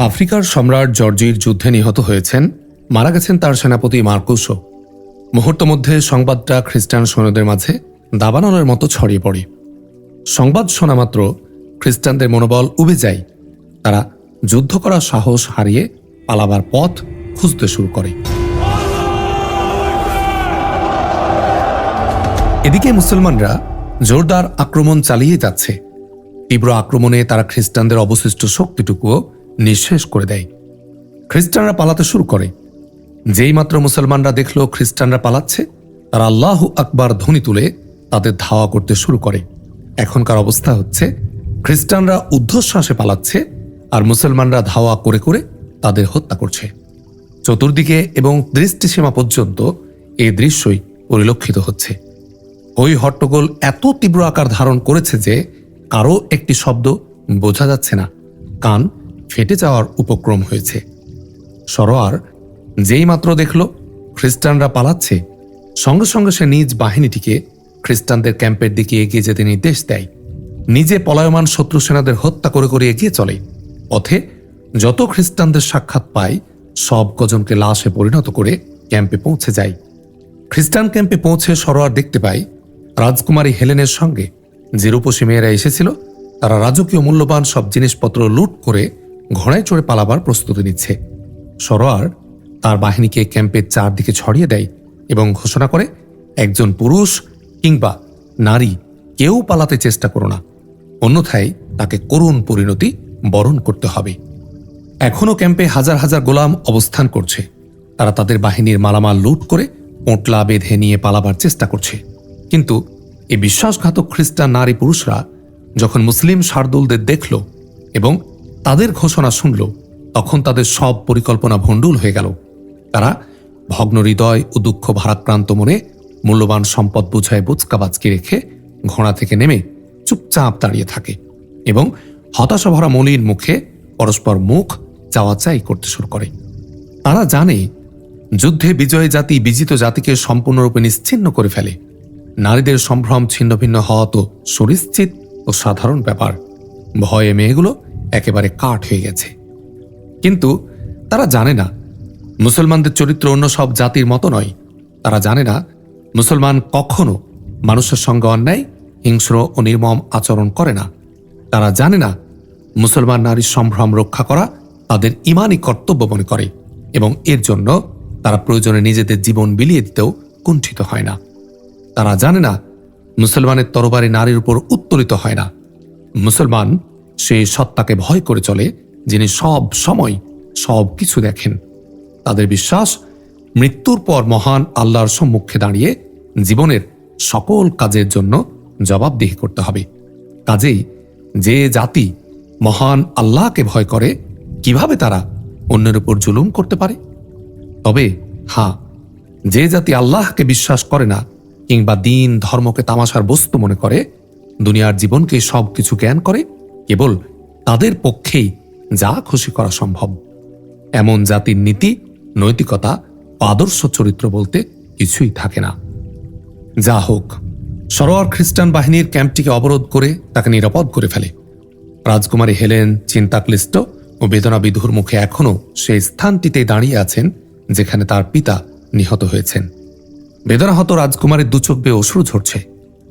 আফ্রিকার সম্রাট জর্জির যুদ্ধে নিহত হয়েছেন, মারা গেছেন তার সেনাপতি মার্কুসও মুহূর্ত মধ্যে সংবাদটা খ্রিস্টান সৈন্যদের মাঝে দাবানলের মতো ছড়িয়ে পড়ে। সংবাদ শোনা মাত্র খ্রিস্টানদের মনোবল উবে যায়। তারা যুদ্ধ করার সাহস হারিয়ে পালাবার পথ খুঁজতে শুরু করে। এদিকে মুসলমানরা জোরদার আক্রমণ চালিয়ে যাচ্ছে। তীব্র আক্রমণে তারা খ্রিস্টানদের অবশিষ্ট শক্তিটুকুও নিঃশেষ করে দেয়। খ্রিস্টানরা পালাতে শুরু করে। যেই মাত্র মুসলমানরা দেখল খ্রিস্টানরা পালাচ্ছে, তারা আল্লাহ আকবার ধ্বনি তুলে তাদের ধাওয়া করতে শুরু করে। এখনকার অবস্থা হচ্ছে, খ্রিস্টানরা উদ্ধশ্বাসে পালাচ্ছে আর মুসলমানরা ধাওয়া করে করে তাদের হত্যা করছে। চতুর্দিকে এবং দৃষ্টিসীমা পর্যন্ত এই দৃশ্যই পরিলক্ষিত হচ্ছে। ওই হট্টগোল এত তীব্র আকার ধারণ করেছে যে কারও একটি শব্দ বোঝা যাচ্ছে না। কান ফেটে যাওয়ার উপক্রম হয়েছে। সরোয়ার যেই মাত্র দেখল, খ্রিস্টানরা পালাচ্ছে, সঙ্গে সঙ্গে সে নিজ বাহিনীটিকে খ্রিস্টানদের ক্যাম্পের দিকে এগিয়ে যেতে নির্দেশ দেয়। নিজে পলায়মান শত্রু সেনাদের হত্যা করে করে এগিয়ে চলে। পথে যত খ্রিস্টানদের সাক্ষাৎ পায়, সব কজনকে লাশে পরিণত করে ক্যাম্পে পৌঁছে যায়। খ্রিস্টান ক্যাম্পে পৌঁছে সরোয়ার দেখতে পায়, রাজকুমারী হেলেনের সঙ্গে যে রূপসী মেয়েরা এসেছিল, তারা রাজকীয় মূল্যবান সব জিনিসপত্র লুট করে ঘোড়ায় চড়ে পালাবার প্রস্তুতি নিচ্ছে। সরোয়ার তার বাহিনীকে ক্যাম্পের চারদিকে ছড়িয়ে দেয় এবং ঘোষণা করে, একজন পুরুষ কিংবা নারী কেউ পালাতে চেষ্টা করো না। অন্যথায় তাকে করুণ পরিণতি বরণ করতে হবে। এখনও ক্যাম্পে হাজার হাজার গোলাম অবস্থান করছে। তারা তাদের বাহিনীর মালামাল লুট করে পোঁটলা বেঁধে নিয়ে পালাবার চেষ্টা করছে। কিন্তু এই বিশ্বাসঘাতক খ্রিস্টান নারী পুরুষরা যখন মুসলিম শার্দুলদের দেখল এবং তাদের ঘোষণা শুনল, তখন তাদের সব পরিকল্পনা ভণ্ডুল হয়ে গেল। তারা ভগ্ন হৃদয় ও দুঃখ ভারাক্রান্ত মনে মূল্যবান সম্পদ বুঝায় বুচকাবাচকে রেখে ঘোড়া থেকে নেমে চুপচাপ দাঁড়িয়ে থাকে এবং হতাশা ভরা মলির মুখে পরস্পর মুখ চাওয়াচাই করতে শুরু করে। তারা জানে, যুদ্ধে বিজয় জাতি বিজিত জাতিকে সম্পূর্ণরূপে নিশ্চিহ্ন করে ফেলে। নারীদের সম্ভ্রম ছিন্ন ভিন্ন হওয়া তো সুনিশ্চিত ও সাধারণ ব্যাপার। ভয়ে মেয়েগুলো একেবারে কাঠ হয়ে গেছে। কিন্তু তারা জানে না, মুসলমানদের চরিত্র অন্য সব জাতির মতো নয়। তারা জানে না, মুসলমান কখনো মানুষের সঙ্গে অন্যায়, হিংস্র ও নির্মম আচরণ করে না। তারা জানে না, মুসলমান নারীর সম্ভ্রম রক্ষা করা তাদের ইমানই কর্তব্য মনে করে এবং এর জন্য তারা প্রয়োজনে নিজেদের জীবন বিলিয়ে দিতেও কুণ্ঠিত হয় না। তারা জানে না, মুসলমানের তরবারি নারীর উপর উত্তোলিত হয় না। মুসলমান সে সত্তাকে ভয় করে চলে, যিনি সব সময় সব কিছু দেখেন। তাদের বিশ্বাস, মৃত্যুর পর মহান আল্লাহর সম্মুখে দাঁড়িয়ে জীবনের সকল কাজের জন্য জবাবদিহি করতে হবে। কাজেই যে জাতি মহান আল্লাহকে ভয় করে, কীভাবে তারা অন্যের উপর জুলুম করতে পারে? তবে হ্যাঁ যে জাতি আল্লাহকে বিশ্বাস করে না, কিংবা দিন ধর্মকে তামাশার বস্তু মনে করে, দুনিয়ার জীবনকে সব কিছু জ্ঞান করে কেবল তাদের পক্ষেই যা খুশি করা সম্ভব। এমন জাতির নীতি, নৈতিকতা আদর্শ চরিত্র বলতে কিছুই থাকে না। যা হোক, সরোয়ার খ্রিস্টান বাহিনীর ক্যাম্পটিকে অবরোধ করে তাকে নিরাপদ করে ফেলে। রাজকুমারী হেলেন, চিন্তাক্লিষ্ট ও বেদনা বিধুর মুখে এখনও সেই স্থানটিতে দাঁড়িয়ে আছেন, যেখানে তার পিতা নিহত হয়েছেন। বেদনাহত রাজকুমারের দুচোখ বেয়ে অশ্রু ঝরছে।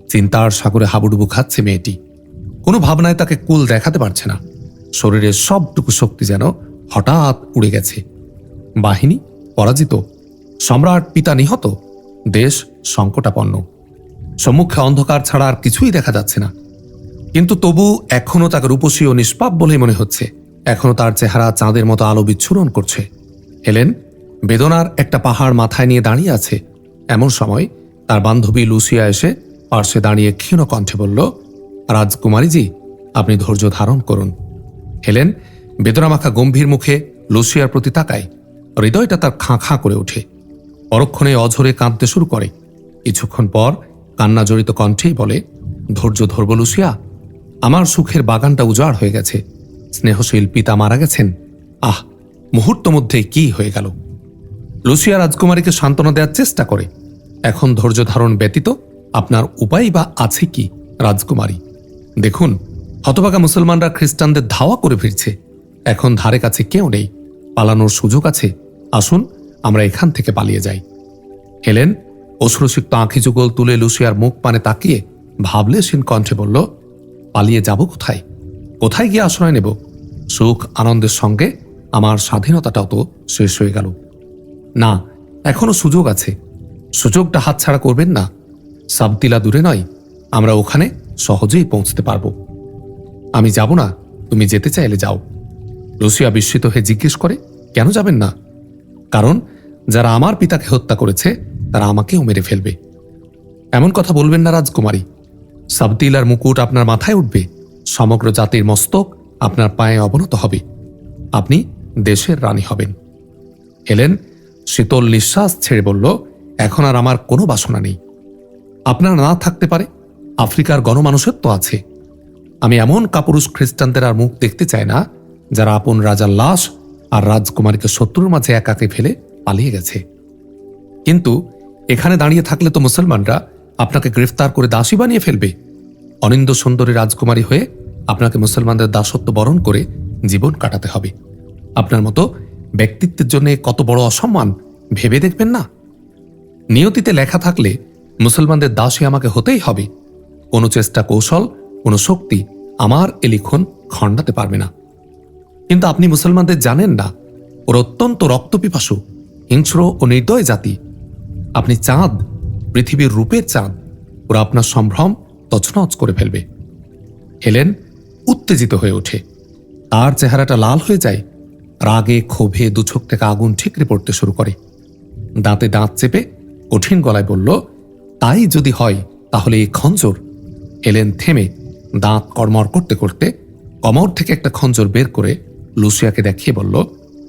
চিন্তার সাগরে হাবুডুবু খাচ্ছে মেয়েটি। কোনো ভাবনায় তাকে কুল দেখাতে পারছে না। শরীরের সবটুকু শক্তি যেন হঠাৎ উড়ে গেছে। বাহিনী, পরাজিত, সম্রাট পিতা নিহত, দেশ সংকটাপন্ন। সম্মুখে অন্ধকার ছাড়া আর কিছুই দেখা যাচ্ছে না। কিন্তু তবু এখনও তাকে রূপসী ও নিষ্পাপ বলেই মনে হচ্ছে। এখনও তার চেহারা চাঁদের মতো আলো বিচ্ছুরণ করছে। হেলেন, বেদনার একটা পাহাড় মাথায় নিয়ে দাঁড়িয়ে আছে। এমন সময় তার বান্ধবী লুসিয়া এসে পার্শ্বে দাঁড়িয়ে ক্ষীণ কণ্ঠে বলল রাজকুমারীজি, আপনি ধৈর্য ধারণ করুন। হেলেন বেদনামাখা গম্ভীর মুখে লুসিয়ার প্রতি তাকায়। হৃদয়টা তার খাঁ খাঁ করে ওঠে। পরক্ষণে অঝরে কাঁদতে শুরু করে। কিছুক্ষণ পর কান্না জড়িত কণ্ঠেই বলে, ধৈর্য ধরব লুসিয়া। আমার সুখের বাগানটা উজাড় হয়ে গেছে। স্নেহশীল পিতা মারা গেছেন। আহ, মুহূর্ত মধ্যে কি হয়ে গেল? লুসিয়া রাজকুমারীকে সান্ত্বনা দেওয়ার চেষ্টা করে। এখন ধৈর্য ধারণ ব্যতীত আপনার উপায় বা আছে কি, রাজকুমারী? দেখুন, হতভাগা মুসলমানরা খ্রিস্টানদের ধাওয়া করে ফিরছে। এখন ধারে কাছে কেউ নেই। পালানোর সুযোগ আছে। আসুন, আমরা এখান থেকে পালিয়ে যাই। হেলেন, অশ্রুসিক্ত আঁখি যুগল তুলে লুসিয়ার মুখ পানে তাকিয়ে ভাবলেশীন কণ্ঠে বলল, পালিয়ে যাব কোথায়? কোথায় গিয়ে আশ্রয় নেব? সুখ, আনন্দের সঙ্গে আমার স্বাধীনতাটাও তো শেষ হয়ে গেল। না, এখনও সুযোগ আছে। সুযোগটা হাতছাড়া করবেন না। সাবতিলা দূরে নয়। আমরা ওখানে সহজেই পৌঁছতে পারব। আমি যাব না, তুমি যেতে চাইলে যাও। রুসিয়া বিস্মিত হয়ে জিজ্ঞেস করে, কেন যাবেন না? কারণ যারা আমার পিতাকে হত্যা করেছে, তারা আমাকেও মেরে ফেলবে। এমন কথা বলবেন না, রাজকুমারী। সাবতিলার মুকুট আপনার মাথায় উঠবে, সমগ্র জাতির মস্তক আপনার পায়ে অবনত হবে। আপনি দেশের রানী হবেন। হেলেন শীতল নিঃশ্বাস ছেড়ে বলল, এখন আর আমার কোনো বাসনা নেই। আপনার না থাকতে পারে আফ্রিকার গণমানুষের তো আছে। আমি এমন কাপুরুষ খ্রিস্টানদের আর মুখ দেখতে চাই না, যারা আপন রাজার লাশ আর রাজকুমারীকে শত্রুর মাঝে একাকে ফেলে পালিয়ে গেছে। কিন্তু এখানে দাঁড়িয়ে থাকলে তো মুসলমানরা আপনাকে গ্রেফতার করে দাসী বানিয়ে ফেলবে। অনিন্দ সুন্দরী রাজকুমারী হয়ে আপনাকে মুসলমানদের দাসত্ব বরণ করে জীবন কাটাতে হবে। আপনার মতো ব্যক্তিত্বের জন্য কত বড় অসম্মান ভেবে দেখবেন না? নিয়তিতে লেখা থাকলে মুসলমানদের দাসী আমাকে হতেই হবে। কোনো চেষ্টা কৌশল কোনো শক্তি আমার এ লিখন খণ্ডাতে পারবে না। কিন্তু আপনি মুসলমানদের জানেন না, ওর অত্যন্ত রক্তপিপাসু, হিংস্র ও নির্দয় জাতি। আপনি চাঁদ, পৃথিবীর রূপের চাঁদ, ওরা আপনার সম্ভ্রম তছনছ করে ফেলবে। হেলেন উত্তেজিত হয়ে ওঠে। তার চেহারাটা লাল হয়ে যায়, রাগে, ক্ষোভে দুচোখ থেকে আগুন ঠিকরে পড়তে শুরু করে। দাঁতে দাঁত চেপে কঠিন গলায় বলল, তাই যদি হয়, তাহলে এই খঞ্জর হেলেন থেমে দাঁত কর্মর করতে করতে কমর থেকে একটা খঞ্জর বের করে লুসিয়াকে দেখিয়ে বলল,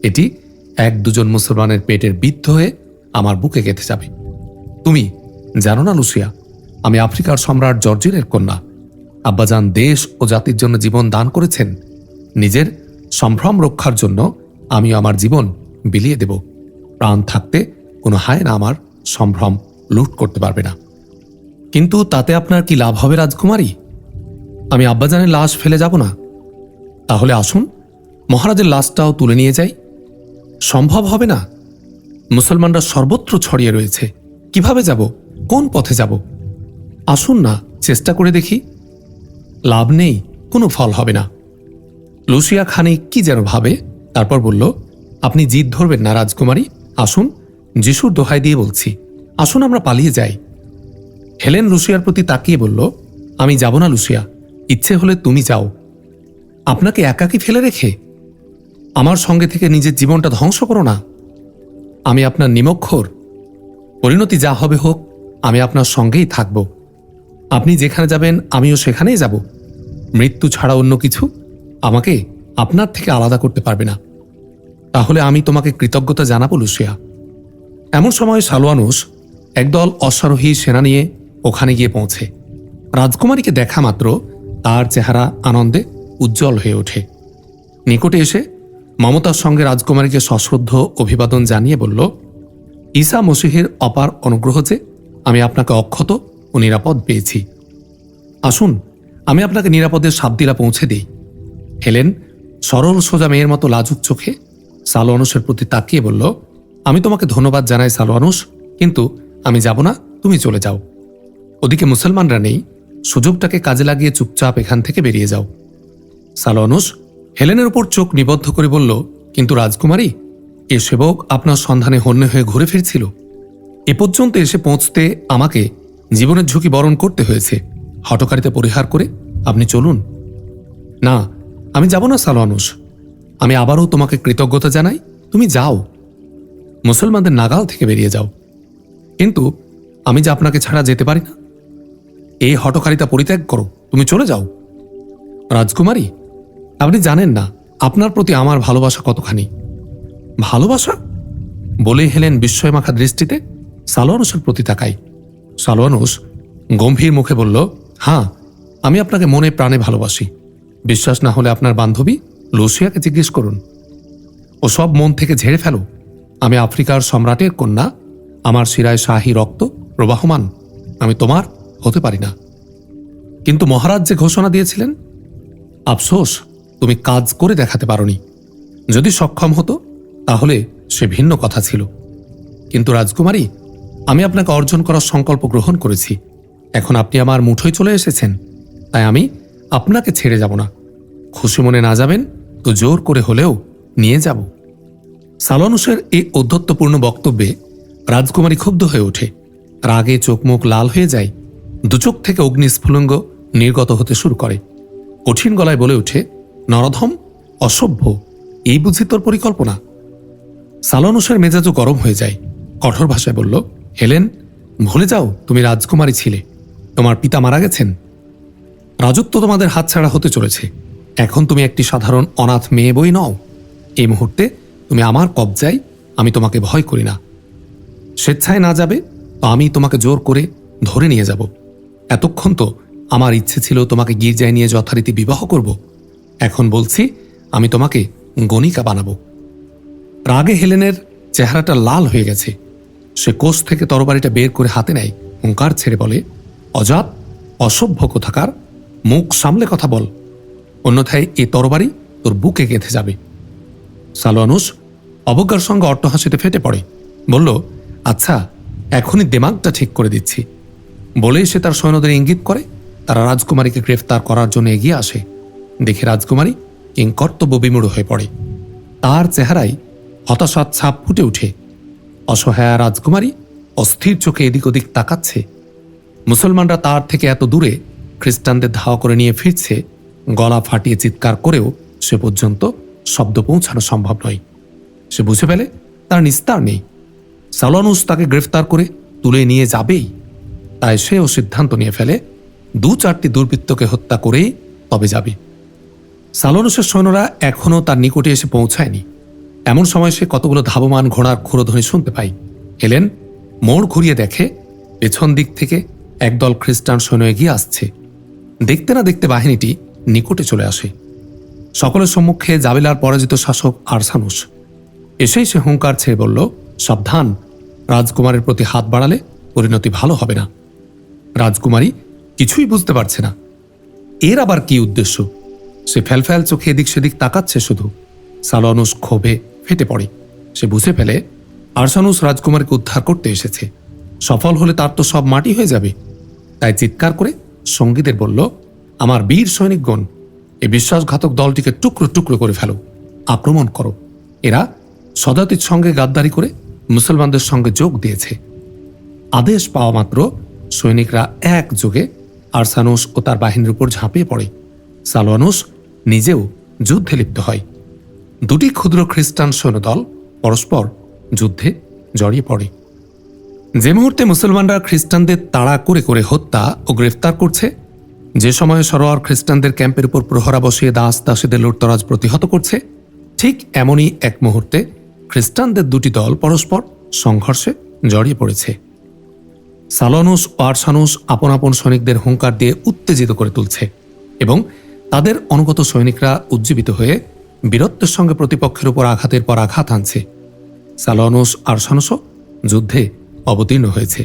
এটি এক দুজন মুসলমানের পেটের বিদ্ধ হয়ে আমার বুকে গেঁথে যাবে। তুমি জানো না লুসিয়া, আমি আফ্রিকার সম্রাট জর্জিনের কন্যা। আব্বাজান দেশ ও জাতির জন্য জীবন দান করেছেন। নিজের সম্ভ্রম রক্ষার জন্য আমি আমার জীবন বিলিয়ে দেব। প্রাণ থাকতে কোনো হায় না আমার সম্ভ্রম লুট করতে পারবে না। কিন্তু তাতে আপনার কি লাভ হবে রাজকুমারী? আমি আব্বাজানের লাশ ফেলে যাব না। তাহলে আসুন, মহারাজের লাশটাও তুলে নিয়ে যাই। সম্ভব হবে না। মুসলমানরা সর্বত্র ছড়িয়ে রয়েছে। কীভাবে যাব? কোন পথে যাব? আসুন না, চেষ্টা করে দেখি। লাভ নেই, কোনো ফল হবে না। লুসিয়া খানে কি যেন ভাবে, তারপর বলল, আপনি জিদ ধরবেন না রাজকুমারী, আসুন, যিশুর দোহাই দিয়ে বলছি। আসুন, আমরা পালিয়ে যাই। হেলেন লুসিয়ার প্রতি তাকিয়ে বলল, আমি যাব না লুসিয়া। ইচ্ছে হলে তুমি যাও। আপনাকে একাকি ফেলে রেখে আমার সঙ্গে থেকে নিজের জীবনটা ধ্বংস করো না। আমি আপনার নিমক্ষর। পরিণতি যা হবে হোক, আমি আপনার সঙ্গেই থাকব। আপনি যেখানে যাবেন, আমিও সেখানেই যাব। মৃত্যু ছাড়া অন্য কিছু আমাকে আপনার থেকে আলাদা করতে পারবে না। তাহলে আমি তোমাকে কৃতজ্ঞতা জানাব লুসিয়া। এমন সময় সালোয়ানুস একদল অশ্বারোহী সেনা নিয়ে ওখানে গিয়ে পৌঁছে। রাজকুমারীকে দেখা মাত্র তার চেহারা আনন্দে উজ্জ্বল হয়ে ওঠে। নিকটে এসে মমতার সঙ্গে রাজকুমারীকে সশ্রদ্ধ অভিবাদন জানিয়ে বলল, ঈসা মসিহের অপার অনুগ্রহ যে আমি আপনাকে অক্ষত ও নিরাপদ পেয়েছি। আসুন, আমি আপনাকে নিরাপদে সাবদিলা পৌঁছে দিই। হেলেন সরল সোজা মেয়ের মতো লাজুক চোখে সালোয়ানুসের প্রতি তাকিয়ে বলল, আমি তোমাকে ধন্যবাদ জানাই সালোয়ানুস কিন্তু আমি যাব না, তুমি চলে যাও। ওদিকে মুসলমানরা নেই, সুযোগটাকে কাজে লাগিয়ে চুপচাপ এখান থেকে বেরিয়ে যাও। সালোয়ানুস হেলেনের উপর চোখ নিবদ্ধ করে বলল, কিন্তু রাজকুমারী, এ সেবক আপনার সন্ধানে হন্যে হয়ে ঘুরে ফিরছিল। এ পর্যন্ত এসে পৌঁছতে আমাকে জীবনের ঝুঁকি বরণ করতে হয়েছে। হটকারিতা পরিহার করে আপনি চলুন। না, আমি যাব না সালোয়ানুস আমি আবারও তোমাকে কৃতজ্ঞতা জানাই, তুমি যাও। মুসলমানদের নাগাল থেকে বেরিয়ে যাও। কিন্তু আমি যে আপনাকে ছাড়া যেতে পারি না এই হটকারিতা পরিত্যাগ করো। তুমি চলে যাও। রাজকুমারী, আপনি জানেন না, আপনার প্রতি আমার ভালোবাসা কতখানি? ভালোবাসা? বলে হেলেন বিস্ময়মাখা দৃষ্টিতে সালোয়ানুসের প্রতি তাকাই। সালোয়ানুস গম্ভীর মুখে বলল হ্যাঁ আমি আপনাকে মনে প্রাণে ভালোবাসি। বিশ্বাস না হলে আপনার বান্ধবী লুসিয়াকে জিজ্ঞেস করুন। ও সব মন থেকে ঝেড়ে ফেলো। আমি আফ্রিকার সম্রাটের কন্যা, আমার শিরায় শাহী রক্ত প্রবাহমান। আমি তোমার হতে পারি না। কিন্তু মহারাজ যে ঘোষণা দিয়েছিলেন, আফসোস, তুমি কাজ করে দেখাতে পারোনি। যদি সক্ষম হতো, তাহলে সে ভিন্ন কথা ছিল। কিন্তু রাজকুমারী, আমি আপনাকে অর্জন করার সংকল্প গ্রহণ করেছি। এখন আপনি আমার মুঠোয় চলে এসেছেন, তাই আমি আপনাকে ছেড়ে যাব না। খুশি মনে না যাবেন, তো জোর করে হলেও নিয়ে যাব। সালানুসের এই অধ্যত্বপূর্ণ বক্তব্যে রাজকুমারী ক্ষুব্ধ হয়ে ওঠে। রাগে চোখ মুখ লাল হয়ে যায় দুচোখ থেকে অগ্নিস্ফুলঙ্গ নির্গত হতে শুরু করে। কঠিন গলায় বলে ওঠে, নরধম, অসভ্য, এই বুঝি তোর পরিকল্পনা? সালানুসের মেজাজও গরম হয়ে যায়। কঠোর ভাষায় বলল, হেলেন, ভুলে যাও, তুমি রাজকুমারী ছিলে। তোমার পিতা মারা গেছেন। রাজত্ব তোমাদের হাতছাড়া হতে চলেছে। এখন তুমি একটি সাধারণ অনাথ মেয়ে বই নও। এই মুহূর্তে তুমি আমার কবজায়, আমি তোমাকে ভয় করি না। স্বেচ্ছায় না যাবে, তো আমি তোমাকে জোর করে ধরে নিয়ে যাব। এতক্ষণ তো আমার ইচ্ছে ছিল তোমাকে গির্জায় নিয়ে যথারীতি বিবাহ করব। এখন বলছি, আমি তোমাকে গণিকা বানাবো। রাগে হেলেনের চেহারাটা লাল হয়ে গেছে। সে কোষ থেকে তরবারিটা বের করে হাতে নেয়, হুঙ্কার ছেড়ে বলে, অজাত, অসভ্য কোথাকার, মুখ সামলে কথা বল। অন্যথায় এ তরবারি তোর বুকে গেঁথে যাবে। সালোয়ানুস অবজ্ঞার সঙ্গে অট্টহাসিতে ফেটে পড়ে। বলল আচ্ছা এখনই দেমাগটা ঠিক করে দিচ্ছি। বলেই সে তার সৈন্যদের ইঙ্গিত করে। তারা রাজকুমারীকে গ্রেফতার করার জন্য এগিয়ে আসে। দেখে রাজকুমারী কিং কর্তব্য বিমূঢ় হয়ে পড়ে। তার চেহারায় হতাশার ছাপ ফুটে ওঠে। অসহায়া রাজকুমারী অস্থির চোখে এদিক ওদিক তাকাচ্ছে। মুসলমানরা তার থেকে এত দূরে খ্রিস্টানদের ধাওয়া করে নিয়ে ফিরছে। গলা ফাটিয়ে চিৎকার করেও সে পর্যন্ত শব্দ পৌঁছানো সম্ভব নয়। সে বুঝে ফেলে তার নিস্তার নেই। সালানুস তাকে গ্রেফতার করে তুলে নিয়ে যাবেই। তাই সেও সিদ্ধান্ত নিয়ে ফেলে, দু চারটি দুর্বৃত্তকে হত্যা করেই তবে যাবে। সালোনুসের সৈন্যরা এখনও তার নিকটে এসে পৌঁছায়নি। এমন সময় সে কতগুলো ধাবমান ঘোড়ার ক্ষুরধ্বনি শুনতে পাই হেলেন মোড় ঘুরিয়ে দেখে, পেছন দিক থেকে একদল খ্রিস্টান সৈন্য এগিয়ে আসছে। দেখতে না দেখতে বাহিনীটি নিকটে চলে আসে। সকলের সম্মুখে জাবিলার পরাজিত শাসক আরসানুস। এসেই সে হুঙ্কার ছেড়ে বলল, সাবধান, রাজকুমারের প্রতি হাত বাড়ালে পরিণতি ভালো হবে না। রাজকুমারী কিছুই বুঝতে পারছে না। এর আবার কি উদ্দেশ্য? সে ফ্যালফ্যাল চোখে এদিক সেদিক তাকাচ্ছে শুধু। সালানুস ক্ষোভে ফেটে পড়ে। সে বুঝে ফেলে আরসানুস রাজকুমারকে উদ্ধার করতে এসেছে। সফল হলে তার তো সব মাটি হয়ে যাবে। তাই চিৎকার করে সঙ্গীদের বলল, আমার বীর সৈনিকগণ, এ বিশ্বাসঘাতক দলটিকে টুকরো টুকরো করে ফেলো। আক্রমণ করো। এরা সদাতির সঙ্গে গাদ্দারি করে মুসলমানদের সঙ্গে যোগ দিয়েছে। আদেশ পাওয়া মাত্র সৈনিকরা একযোগে আরসানুস ও তার বাহিনীর উপর ঝাঁপিয়ে পড়ে। সালোয়ানুস নিজেও যুদ্ধে লিপ্ত হয়। দুটি ক্ষুদ্র খ্রিস্টান সৈন্যদল পরস্পর যুদ্ধে জড়িয়ে পড়ে। যে মুহূর্তে মুসলমানরা খ্রিস্টানদের তাড়া করে করে হত্যা ও গ্রেফতার করছে, যে সময়ে সরোয়ার খ্রিস্টানদের ক্যাম্পের উপর প্রহরা বসিয়ে দাস দাসীদের লুটতরাজ প্রতিহত করছে, ঠিক এমনই এক মুহূর্তে খ্রিস্টানদের দুটি দল পরস্পর সংঘর্ষে জড়িয়ে পড়েছে। সালনুস আরসানুস আপন আপন সৈনিকদের হুঙ্কার দিয়ে উত্তেজিত করে তুলছে এবং তাদের অনুগত সৈনিকরা উজ্জীবিত হয়ে বীরত্বের সঙ্গে প্রতিপক্ষের উপর আঘাতের পর আঘাত আনছে সালনুস, আরসানুসও যুদ্ধে অবতীর্ণ হয়েছে।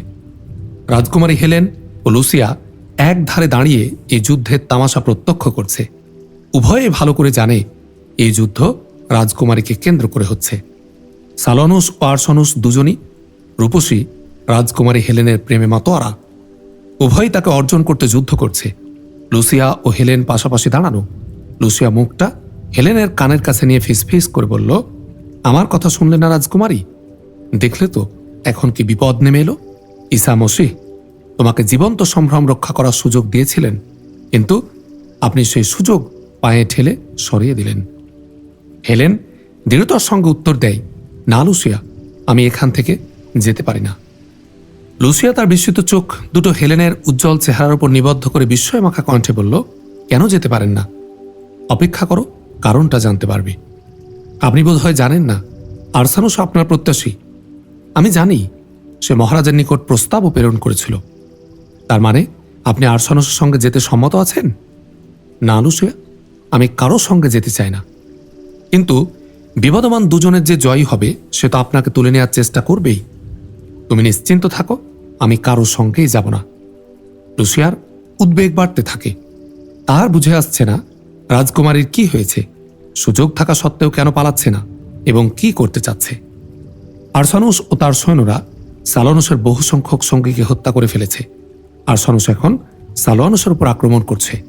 রাজকুমারী হেলেন ও লুসিয়া এক ধারে দাঁড়িয়ে এই যুদ্ধের তামাশা প্রত্যক্ষ করছে। উভয়ে ভালো করে জানে এই যুদ্ধ রাজকুমারীকে কেন্দ্র করে হচ্ছে। সালনুস ও আরসনুস দুজনই রূপসী রাজকুমারী হেলেনের প্রেমে মাতোয়ারা। উভয়ই তাকে অর্জন করতে যুদ্ধ করছে। লুসিয়া ও হেলেন পাশাপাশি দাঁড়ানো। লুসিয়া মুখটা হেলেনের কানের কাছে নিয়ে ফিসফিস করে বলল, আমার কথা শুনলে না রাজকুমারী? দেখলে তো, এখন কি বিপদ নেমে এলো? ইসা মসিহ, তোমাকে জীবন্ত সম্ভ্রম রক্ষা করার সুযোগ দিয়েছিলেন, কিন্তু আপনি সেই সুযোগ পায়ে ঠেলে সরিয়ে দিলেন। হেলেন দৃঢ়তার সঙ্গে উত্তর দেয়, না লুসিয়া, আমি এখান থেকে যেতে পারি না। লুসিয়া তার বিস্মিত চোখ দুটো হেলেনের উজ্জ্বল চেহারার উপর নিবদ্ধ করে বিস্ময় মাখা কণ্ঠে বলল, কেন যেতে পারেন না? অপেক্ষা করো, কারণটা জানতে পারবে। আপনি বোধ হয় জানেন না, আরসানুস আপনার প্রত্যাশী। আমি জানি, সে মহারাজের নিকট প্রস্তাবও প্রেরণ করেছিল। তার মানে আপনি আরসানুসের সঙ্গে যেতে সম্মত আছেন? না, লুসিয়া, আমি কারও সঙ্গে যেতে চাই না। কিন্তু বিবাদমান দুজনের যে জয়ী হবে, সে তো আপনাকে তুলে নেওয়ার চেষ্টা করবেই। তুমি নিশ্চিন্ত থাকো, আমি কারও সঙ্গেই যাব না। লুসিয়ার উদ্বেগ বাড়তে থাকে। তার বুঝে আসছে না রাজকুমারীর কি হয়েছে। সুযোগ থাকা সত্ত্বেও কেন পালাচ্ছে না এবং কি করতে চাচ্ছে। আরসানুস ও তার সৈন্যরা সালানুসের বহু সংখ্যক সঙ্গীকে হত্যা করে ফেলেছে। আরসানুস এখন সালোয়ানুসের উপর আক্রমণ করছে।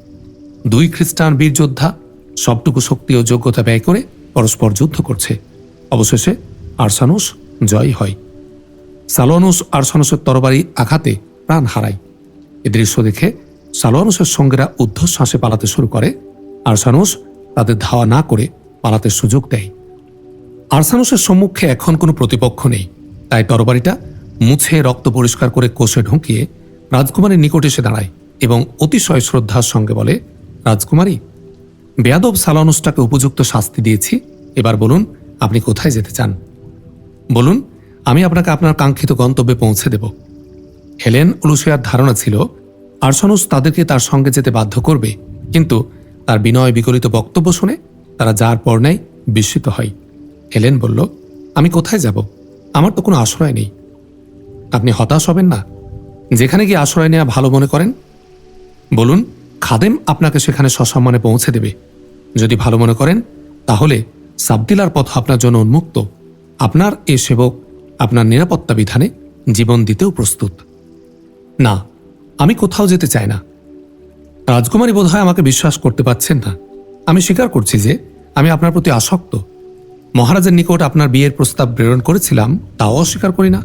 দুই খ্রিস্টান বীর যোদ্ধা সবটুকু শক্তি ও যোগ্যতা ব্যয় করে পরস্পর যুদ্ধ করছে। অবশেষে আরসানুস জয়ী হয়। সালোয়ানুস আরসানুসের তরবারি আঘাতে প্রাণ হারায়। এ দৃশ্য দেখে সালোয়ানুসের সঙ্গীরা ঊর্ধ্বশ্বাসে পালাতে শুরু করে আরসানুস তাদের ধাওয়া না করে পালাতে সুযোগ দেয়। আরসানুসের সম্মুখে এখন কোনো প্রতিপক্ষ নেই। তাই তরবারিটা মুছে রক্ত পরিষ্কার করে কোষে ঢুকিয়ে রাজকুমারীর নিকট এসে দাঁড়ায় এবং অতিশয় শ্রদ্ধার সঙ্গে বলে, রাজকুমারী, বেয়াদব সালানুসটাকে উপযুক্ত শাস্তি দিয়েছি। এবার বলুন, আপনি কোথায় যেতে চান? বলুন আমি আপনাকে আপনার কাঙ্ক্ষিত গন্তব্যে পৌঁছে দেব। হেলেন উলুসিয়ার ধারণা ছিল, আরসানুস তাদেরকে তার সঙ্গে যেতে বাধ্য করবে, কিন্তু তার বিনয় বিকলিত বক্তব্য শুনে তারা যার পর নেয় বিস্মিত হয়। হেলেন বলল, আমি কোথায় যাব? আমার তো কোনো আশ্রয় নেই। আপনি হতাশ হবেন না? যেখানে গিয়ে আশ্রয় নেওয়া ভালো মনে করেন? বলুন, খাদেম আপনাকে সেখানে সসম্মানে পৌঁছে দেবে। যদি ভালো মনে করেন, তাহলে সাবদিলার পথ আপনার জন্য উন্মুক্ত। আপনার এ সেবক আপনার নিরাপত্তা বিধানে জীবন দিতেও প্রস্তুত। না, আমি কোথাও যেতে চাই না। রাজকুমারী বোধহয় আমাকে বিশ্বাস করতে পারছেন না। আমি স্বীকার করছি যে আমি আপনার প্রতি আসক্ত। মহারাজের নিকট আপনার বিয়ের প্রস্তাব প্রেরণ করেছিলাম, তাও অস্বীকার করি না।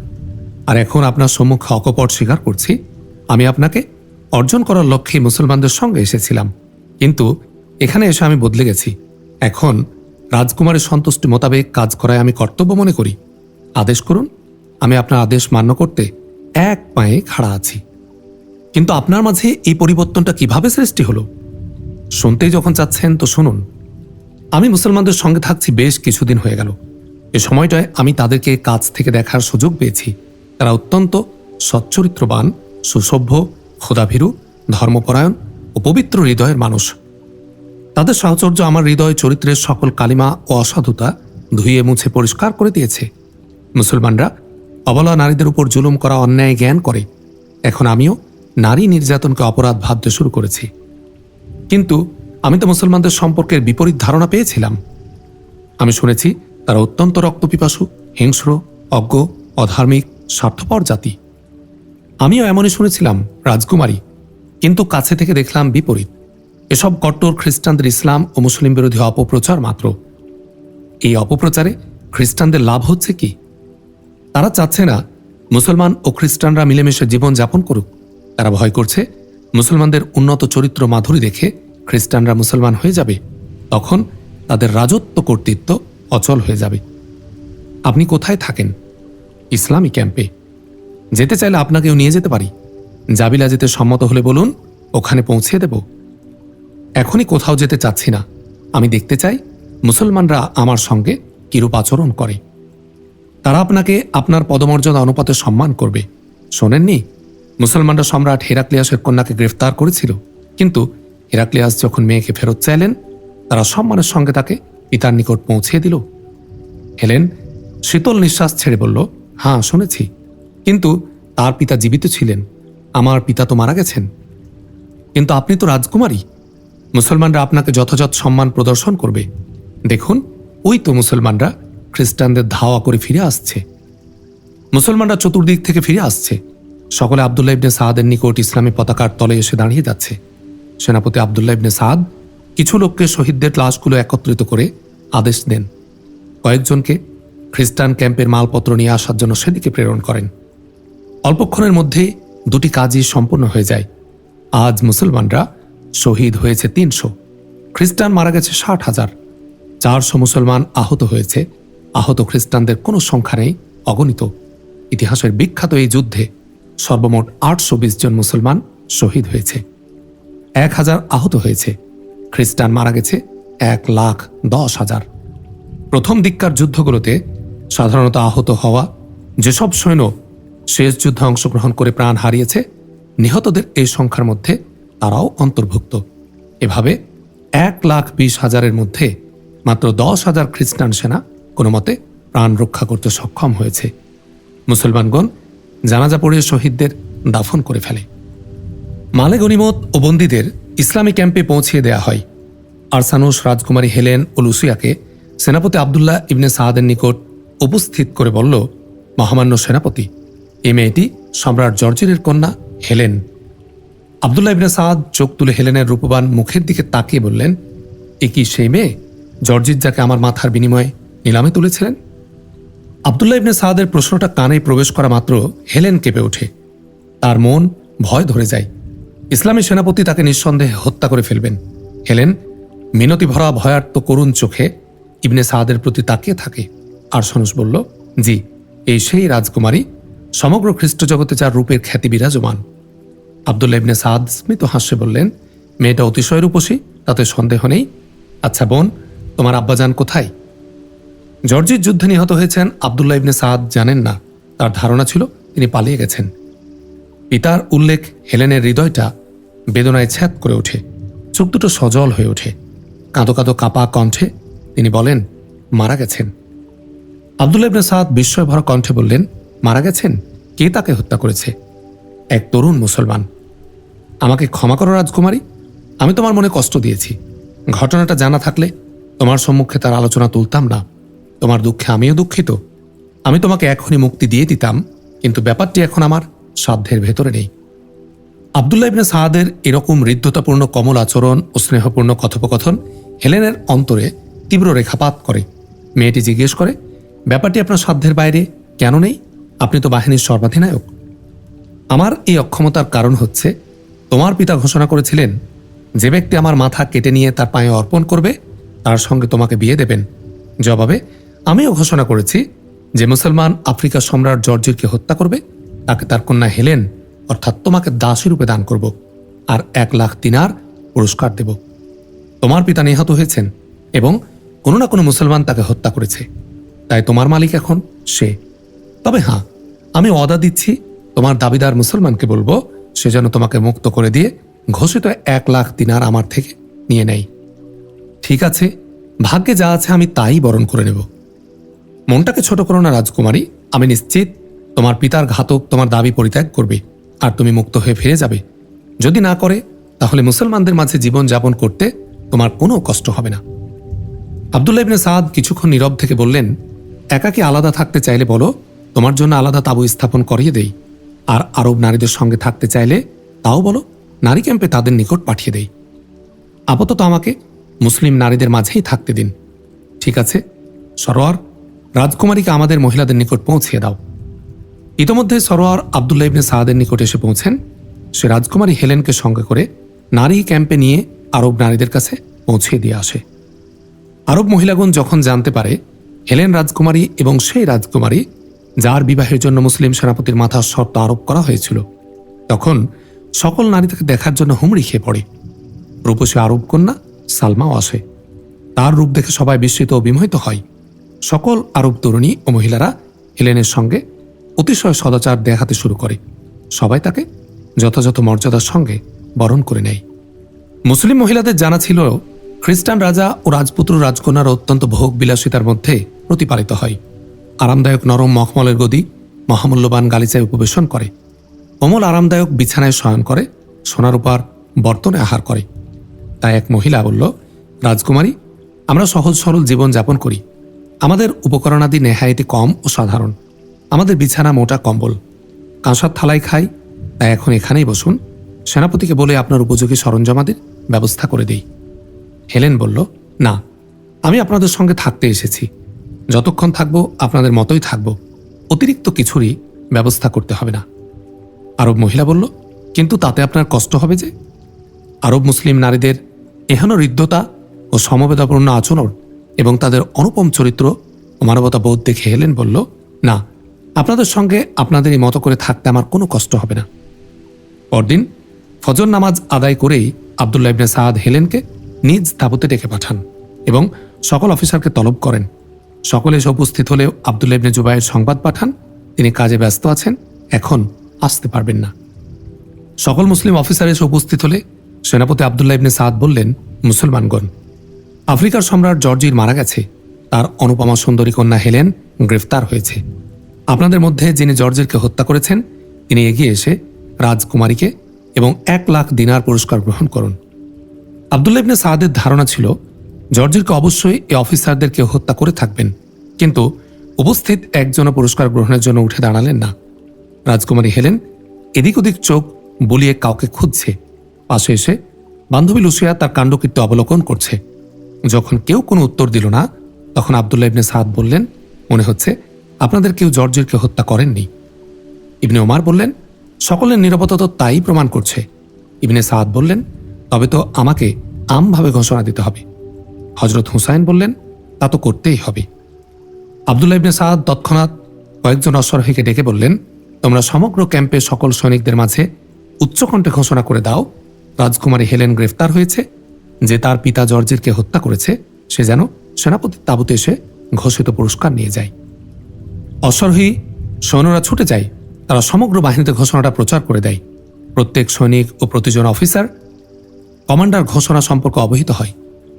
আর এখন আপনার সম্মুখে অকপট স্বীকার করছি, আমি আপনাকে অর্জন করার লক্ষ্যে মুসলমানদের সঙ্গে এসেছিলাম। কিন্তু এখানে এসে আমি বদলে গেছি। এখন রাজকুমারের সন্তুষ্টি মোতাবেক কাজ করায় আমি কর্তব্য মনে করি। আদেশ করুন, আমি আপনার আদেশ মান্য করতে এক পায়ে খাড়া আছি। কিন্তু আপনার মাঝে এই পরিবর্তনটা কীভাবে সৃষ্টি হলো? শুনতেই যখন চাচ্ছেন তো শুনুন। আমি মুসলমানদের সঙ্গে থাকছি বেশ কিছুদিন হয়ে গেল। এ সময়টায় আমি তাদেরকে কাছ থেকে দেখার সুযোগ পেয়েছি। তারা অত্যন্ত সচ্চরিত্রবান, সুসভ্য ক্ষুদাভীরু ধর্মপরায়ণ ও পবিত্র হৃদয়ের মানুষ। তাদের সাহচর্য আমার হৃদয় চরিত্রের সকল কালিমা ও অসাধুতা ধুয়ে মুছে পরিষ্কার করে দিয়েছে। মুসলমানরা অবলা নারীদের উপর জুলুম করা অন্যায় জ্ঞান করে। এখন আমিও নারী নির্যাতনকে অপরাধ ভাবতে শুরু করেছি। কিন্তু আমি তো মুসলমানদের সম্পর্কের বিপরীত ধারণা পেয়েছিলাম। আমি শুনেছি তারা অত্যন্ত রক্তপিপাসু, হিংস্র, অজ্ঞ, অধার্মিক, স্বার্থপর জাতি। আমিও এমনই শুনেছিলাম রাজকুমারী, কিন্তু কাছে থেকে দেখলাম বিপরীত। এসব কট্টর খ্রিস্টানদের ইসলাম ও মুসলিম বিরোধী অপপ্রচার মাত্র। এই অপপ্রচারে খ্রিস্টানদের লাভ হচ্ছে কি? তারা চাচ্ছে না মুসলমান ও খ্রিস্টানরা মিলেমিশে জীবন যাপন করুক। তারা ভয় করছে মুসলমানদের উন্নত চরিত্র মাধুরী দেখে খ্রিস্টানরা মুসলমান হয়ে যাবে। তখন তাদের রাজত্ব কর্তৃত্ব অচল হয়ে যাবে। আপনি কোথায় থাকেন? ইসলামী ক্যাম্পে। যেতে চাইলে আপনাকেও নিয়ে যেতে পারি। জাবিলা যেতে সম্মত হলে বলুন, ওখানে পৌঁছে দেব। এখনই কোথাও যেতে চাচ্ছি না। আমি দেখতে চাই মুসলমানরা আমার সঙ্গে কিরূপ আচরণ করে। তারা আপনাকে আপনার পদমর্যাদা অনুপাতে সম্মান করবে। শোনেননি? মুসলমানরা সম্রাট হেরাক্লিয়াসের কন্যাকে গ্রেফতার করেছিল। কিন্তু হেরাক্লিয়াস যখন মেয়েকে ফেরত চাইলেন, তারা সম্মানের সঙ্গে তাকে পিতার নিকট পৌঁছে দিল। হেলেন শীতল নিঃশ্বাস ছেড়ে বলল হ্যাঁ শুনেছি। কিন্তু তার পিতা জীবিত ছিলেন। আমার পিতা তো মারা গেছেন। কিন্তু আপনি তো রাজকুমারী। মুসলমানরা আপনাকে যথাযথ সম্মান প্রদর্শন করবে। দেখুন, ওই তো মুসলমানরা খ্রিস্টানদের ধাওয়া করে ফিরে আসছে। মুসলমানরা চতুর্দিক থেকে ফিরে আসছে। সকলে আবদুল্লাহ ইবনে সাহাদের নিকট ইসলামী পতাকার তলে এসে দাঁড়িয়ে যাচ্ছে। সেনাপতি আবদুল্লাহ ইবনে সাদ কিছু লোককে শহীদদের লাশগুলো একত্রিত করে আদেশ দেন। কয়েকজনকে খ্রিস্টান ক্যাম্পের মালপত্র নিয়ে আসার জন্য সেদিকে প্রেরণ করেন। অল্পক্ষণের মধ্যে দুটি কাজই সম্পূর্ণ হয়ে যায়। আজ মুসলমানরা শহীদ হয়েছে তিনশো, খ্রিস্টান মারা গেছে ষাট হাজার। চারশো মুসলমান আহত হয়েছে। আহত খ্রিস্টানদের কোনো সংখ্যা নেই, অগণিত। ইতিহাসের বিখ্যাত এই যুদ্ধে সর্বমোট আটশো বিশ জন মুসলমান শহীদ হয়েছে। এক হাজার আহত হয়েছে। খ্রিস্টান মারা গেছে এক লাখ দশ হাজার। প্রথম দিককার যুদ্ধগুলোতে সাধারণত আহত হওয়া যেসব সৈন্য শেষ যুদ্ধে অংশগ্রহণ করে প্রাণ হারিয়েছে, নিহতদের এই সংখ্যার মধ্যে তারাও অন্তর্ভুক্ত। এভাবে এক লাখ বিশ হাজারের মধ্যে মাত্র দশ হাজার খ্রিস্টান সেনা কোনো মতে প্রাণ রক্ষা করতে সক্ষম হয়েছে। মুসলমানগণ জানাজা পড়িয়ে শহীদদের দাফন করে ফেলে। মালে গনিমত ও বন্দীদের ইসলামী ক্যাম্পে পৌঁছিয়ে দেয়া হয়। আরসানুস রাজকুমারী হেলেন ও লুসিয়াকে সেনাপতি আবদুল্লাহ ইবনে সাহাদের নিকট উপস্থিত করে বলল, মহামান্য সেনাপতি, এই মেয়েটি সম্রাট জর্জিনের কন্যা হেলেন। আবদুল্লাহ ইবনে সাদ চোখ তুলে হেলেনের রূপবান মুখের দিকে তাকিয়ে বললেন, এ কি সেই মেয়ে? জর্জিত যাকে আমার মাথার বিনিময়ে নিলামে তুলেছিলেন? আবদুল্লাহ ইবনে সাদের প্রশ্নটা কানে প্রবেশ করা মাত্র হেলেন কেঁপে ওঠে। তার মন ভয় ধরে যায়। ইসলামী সেনাপতি তাকে নিঃসন্দেহে হত্যা করে ফেলবেন। হেলেন, মিনতি ভরা ভয়ার্ত করুণ চোখে ইবনে সাদের প্রতি তাকিয়ে থাকে। আর সনুস বলল, জি, এই সেই রাজকুমারী, সমগ্র খ্রিস্ট জগতে যার রূপের খ্যাতি বিরাজমান। আবদুল্লাহ ইবনে সাদ স্মিত হাস্যে বললেন, মেয়েটা অতিশয় রূপসী, তাতে সন্দেহ নেই। আচ্ছা বোন, তোমার আব্বাজান কোথায়? জর্জির যুদ্ধে নিহত হয়েছেন আবদুল্লাহ ইবনে সাদ, জানেন না। তার ধারণা ছিল তিনি পালিয়ে গেছেন। পিতার উল্লেখ হেলেনের হৃদয়টা বেদনায় ছ্যাদ করে ওঠে, চোখ দুটো সজল হয়ে ওঠে। কাঁদো কাঁদো কাঁপা কণ্ঠে তিনি বলেন, মারা গেছেন। আবদুল্লাহ ইবনে সাদ বিস্ময় ভরা কণ্ঠে বললেন, মারা গেছেন? কে তাকে হত্যা করেছে? এক তরুণ মুসলমান। আমাকে ক্ষমা করো রাজকুমারী, আমি তোমার মনে কষ্ট দিয়েছি। ঘটনাটা জানা থাকলে তোমার সম্মুখে তার আলোচনা তুলতাম না। তোমার দুঃখে আমিও দুঃখিত। আমি তোমাকে এখনই মুক্তি দিয়ে দিতাম, কিন্তু ব্যাপারটি এখন আমার সাধ্যের ভেতরে নেই। আবদুল্লাহ ইবনে সাহাদের এরকম হৃদ্যতাপূর্ণ কমল আচরণ ও স্নেহপূর্ণ কথোপকথন হেলেনের অন্তরে তীব্র রেখাপাত করে। মেয়েটি জিজ্ঞেস করে, ব্যাপারটি আপনার সাধ্যের বাইরে কেন নেই? আপনি তো বাহিনীর সর্বাধিনায়ক। আমার এই অক্ষমতার কারণ হচ্ছে, তোমার পিতা ঘোষণা করেছিলেন, যে ব্যক্তি আমার মাথা কেটে নিয়ে তার পায়ে অর্পণ করবে, তার সঙ্গে তোমাকে বিয়ে দেবেন। জবাবে আমিও ঘোষণা করেছি যে মুসলমান আফ্রিকা সম্রাট জর্জিরকে হত্যা করবে, তাকে তার কন্যা হেলেন, অর্থাৎ তোমাকে দাসী রূপে দান করব আর এক লাখ তিনার পুরস্কার দেব। তোমার পিতা নিহত হয়েছেন এবং কোনো না কোনো মুসলমান তাকে হত্যা করেছে। তাই তোমার মালিক এখন সে। তবে হ্যাঁ আমি অদা দিচ্ছি, তোমার দাবিদার মুসলমানকে বলব, সে যেন তোমাকে মুক্ত করে দিয়ে ঘোষিত এক লাখ দিনার আমার থেকে নিয়ে নেয়। ঠিক আছে, ভাগ্যে যা আছে আমি তাই বরণ করে নেব। মনটাকে ছোট করো না, রাজকুমারী। আমি নিশ্চিত তোমার পিতার ঘাতক তোমার দাবি পরিত্যাগ করবে আর তুমি মুক্ত হয়ে ফিরে যাবে। যদি না করে, তাহলে মুসলমানদের মাঝে জীবন যাপন করতে তোমার কোনো কষ্ট হবে না। আবদুল্লাহ ইবনে সাদ কিছুক্ষণ নীরব থেকে বললেন, একাকি আলাদা থাকতে চাইলে বলো, তোমার জন্য আলাদা তাবু স্থাপন করিয়ে দেই। আর আরব নারীদের সঙ্গে থাকতে চাইলে তাও বলো, নারী ক্যাম্পে তাদের নিকট পাঠিয়ে দেই। আপাতত আমাকে মুসলিম নারীদের মাঝেই থাকতে দিন। ঠিক আছে, সরোয়ার রাজকুমারীকে আমাদের মহিলাদের নিকট পৌঁছিয়ে দাও। ইতোমধ্যে সরোয়ার আবদুল্লা ইবনে সাহাদের নিকট এসে পৌঁছেন। সে রাজকুমারী হেলেনকে সঙ্গে করে নারী ক্যাম্পে নিয়ে আরব নারীদের কাছে পৌঁছিয়ে দিয়ে আসে। আরব মহিলাগণ যখন জানতে পারে হেলেন রাজকুমারী এবং সেই রাজকুমারী, যার বিবাহের জন্য মুসলিম সেনাপতির মাথার শর্ত আরোপ করা হয়েছিল, তখন সকল নারী তাকে দেখার জন্য হুমড়ি খেয়ে পড়ে। রূপসী আরব কন্যা সালমাও আসে। তার রূপ দেখে সবাই বিস্মিত ও বিমোহিত হয়। সকল আরব তরুণী ও মহিলারা হেলেনের সঙ্গে অতিশয় সদাচার দেখাতে শুরু করে। সবাই তাকে যথাযথ মর্যাদার সঙ্গে বরণ করে নেয়। মুসলিম মহিলাদের জানা ছিল, খ্রিস্টান রাজা ও রাজপুত্র রাজকন্যার অত্যন্ত ভোগ বিলাসিতার মধ্যে প্রতিপালিত হয়। আরামদায়ক নরম মখমলের গদি মহামূল্যবান গালিচায় উপবেশন করে। অমল আরামদায়ক বিছানায় শয়ন করে, সোনার উপর বর্তনে আহার করে। তাই এক মহিলা বলল, রাজকুমারী, আমরা সহজ সরল জীবন যাপন করি। আমাদের উপকরণাদি নেহায়েতি কম ও সাধারণ। আমাদের বিছানা মোটা কম্বল। কাঁসার থালায় খাই, তাই এখন এখানেই বসুন। সেনাপতিকে বলে আপনার উপযোগী সরঞ্জামাদের ব্যবস্থা করে দেই। হেলেন বলল, না, আমি আপনাদের সঙ্গে থাকতে এসেছি। যতক্ষণ থাকব, আপনাদের মতোই থাকব। অতিরিক্ত কিছুরই ব্যবস্থা করতে হবে না। আরব মহিলা বলল, কিন্তু তাতে আপনার কষ্ট হবে যে? আরব মুসলিম নারীদের এহেন হৃদ্যতা ও সমবেদাপূর্ণ আচরণ এবং তাদের অনুপম চরিত্র মানবতা বোধ দেখে হেলেন বলল, না, আপনাদের সঙ্গে আপনাদেরই মতো করে থাকতে আমার কোনো কষ্ট হবে না। পরদিন ফজর নামাজ আদায় করেই আবদুল্লাহ ইবনে সাদ হেলেনকে নিজ তাবুতে ডেকে পাঠান এবং সকল অফিসারকে তলব করেন। সকলে এসে উপস্থিত হলেও আবদুল্লাহ ইবনে জুবাইয়ের সংবাদ পাঠান। তিনি কাজে ব্যস্ত আছেন, এখন আসতে পারবেন না। সকল মুসলিম অফিসার এসে উপস্থিত হলে সেনাপতি আবদুল্লাহ ইবনে সাদ বললেন, মুসলমানগণ আফ্রিকার সম্রাট জর্জির মারা গেছে। তার অনুপমা সুন্দরী কন্যা হেলেন গ্রেফতার হয়েছে। আপনাদের মধ্যে যিনি জর্জেরকে হত্যা করেছেন, তিনি এগিয়ে এসে রাজকুমারীকে এবং এক লাখ দিনার পুরস্কার গ্রহণ করুন। আবদুল্লাহ ইবনে সাহাদের ধারণা ছিল, জর্জেরকে অবশ্যই এই অফিসারদেরকে হত্যা করে থাকবেন, কিন্তু উপস্থিত একজনও পুরস্কার গ্রহণের জন্য উঠে দাঁড়ালেন না। রাজকুমারী হেলেন এদিক ওদিক চোখ বলিয়ে কাউকে খুঁজছে, পাশে এসে বান্ধবী লুসিয়া তার কাণ্ডকীর্তি অবলোকন করছে। যখন কেউ কোনো উত্তর দিল না, তখন আবদুল্লাহ ইবনে সাদ বললেন, মনে হচ্ছে আপনাদের কেউ জর্জেরকে হত্যা করেননি। ইবনে ওমার বললেন, সকলের নিরাপত্তা তো তাই প্রমাণ করছে। ইবনে সাদ বললেন, তবে তো আমাকে আমভাবে ঘোষণা দিতে হবে। হজরত হুসাইন বললেন, তা তো করতেই হবে। আবদুল্লাহ ইবনে সাদ তৎক্ষণাৎ কয়েকজন অশ্বারোহীকে ডেকে বললেন, তোমরা সমগ্র ক্যাম্পে সকল সৈনিকদের মাঝে উচ্চকণ্ঠে ঘোষণা করে দাও, রাজকুমারী হেলেন গ্রেফতার হয়েছে যে তার পিতা জর্জেরকে হত্যা করেছে, সে যেন সেনাপতির তাবুতে এসে ঘোষিত পুরস্কার নিয়ে যায়। অশ্বারোহী সৈন্যরা ছুটে যায়, তারা সমগ্র বাহিনীতে ঘোষণাটা প্রচার করে দেয়। প্রত্যেক সৈনিক ও প্রতিজন অফিসার কমান্ডার ঘোষণা সম্পর্কে অবহিত হয়।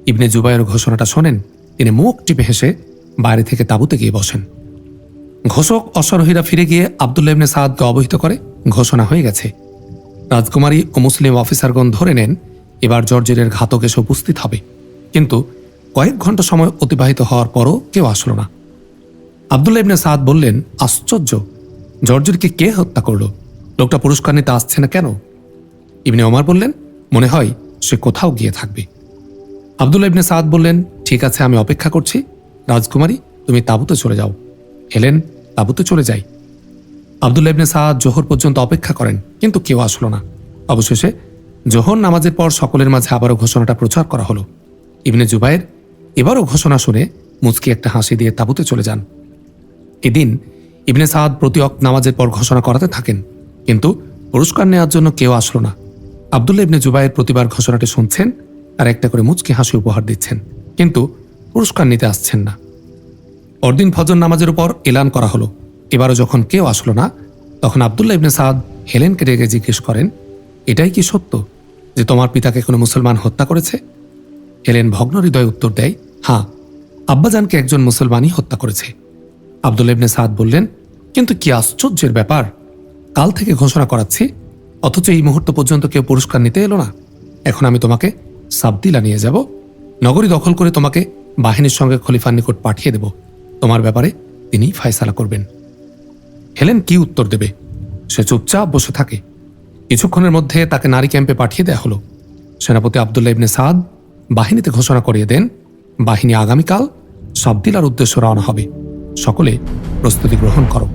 ইবনে জুবাইয়ের ঘোষণাটা শোনেন, তিনি মুখ টিপে হেসে বাইরে থেকে তাঁবুতে গিয়ে বসেন। ঘোষক অশ্বারোহীরা ফিরে গিয়ে আবদুল্লাহ ইবনে সাদকে অবহিত করে, ঘোষণা হয়ে গেছে। রাজকুমারী ও মুসলিম অফিসারগণ ধরে নেন এবার জর্জের ঘাতক এসে উপস্থিত হবে। কিন্তু কয়েক ঘণ্টা সময় অতিবাহিত হওয়ার পরও কেউ আসলো না। আবদুল্লাহ ইবনে সাদ বললেন, আশ্চর্য! জর্জেরকে কে হত্যা করল? লোকটা পুরস্কার নিতে আসছে না কেন? ইবনে ওমার বললেন, মনে হয় সে কোথাও গিয়ে থাকবে। আবদুল্লাহ ইবনে সাদ বললেন, ঠিক আছে, আমি অপেক্ষা করছি। রাজকুমারী, তুমি তাঁবুতে চলে যাও। হেলেন, তাঁবুতে চলে যাই। আবদুল্লাহ ইবনে সাদ জোহর পর্যন্ত অপেক্ষা করেন, কিন্তু কেউ আসলো না। অবশেষে জোহর নামাজের পর সকলের মাঝে আবারও ঘোষণাটা প্রচার করা হলো, ইবনে জুবাইর এবারও ঘোষণা শুনে মুচকি একটা হাসি দিয়ে তাঁবুতে চলে যান। এদিন ইবনে সাদ প্রতি অক নামাজের পর ঘোষণা করাতে থাকেন, কিন্তু পুরস্কার নেওয়ার জন্য কেউ আসলো না। আবদুল্লাহ ইবনে জুবাইয়ের প্রতিবার ঘোষণাটি শুনছেন আর একটা করে মুচকি হাসি উপহার দিচ্ছেন, কিন্তু পুরস্কার নিতে আসছেন না। পরদিন ফজর নামাজের উপর এলান করা হলো। এবারও যখন কেউ আসলো না, তখন আবদুল্লাহ ইবনে সাদ হেলেনকে রেগে জিজ্ঞেস করেন, এটাই কি সত্য? যে তোমার পিতাকে কোনো মুসলমান হত্যা করেছে? হেলেন ভগ্ন হৃদয় উত্তর দেয় হ্যাঁ আব্বাজানকে একজন মুসলমানই হত্যা করেছে। আব্দুল ইবনে সাদ বললেন, কিন্তু কি আশ্চর্যের ব্যাপার, কাল থেকে ঘোষণা করাচ্ছি, অথচ এই মুহূর্ত পর্যন্ত কেউ পুরস্কার নিতে এলো না। এখন আমি তোমাকে সাবদিলা নিয়ে যাব, নগরী দখল করে তোমাকে বাহিনীর সঙ্গে খলিফার নিকট পাঠিয়ে দেব। তোমার ব্যাপারে তিনি ফায়সালা করবেন। হেলেন কি উত্তর দেবে? সে চুপচাপ বসে থাকে। কিছুক্ষণের মধ্যে তাকে নারী ক্যাম্পে পাঠিয়ে দেওয়া হলো। সেনাপতি আবদুল্লা ইবনে সাদ বাহিনীতে ঘোষণা করিয়ে দেন, বাহিনী আগামীকাল সাবদিলার উদ্দেশ্য রওনা হবে। সকলে প্রস্তুতি গ্রহণ করো।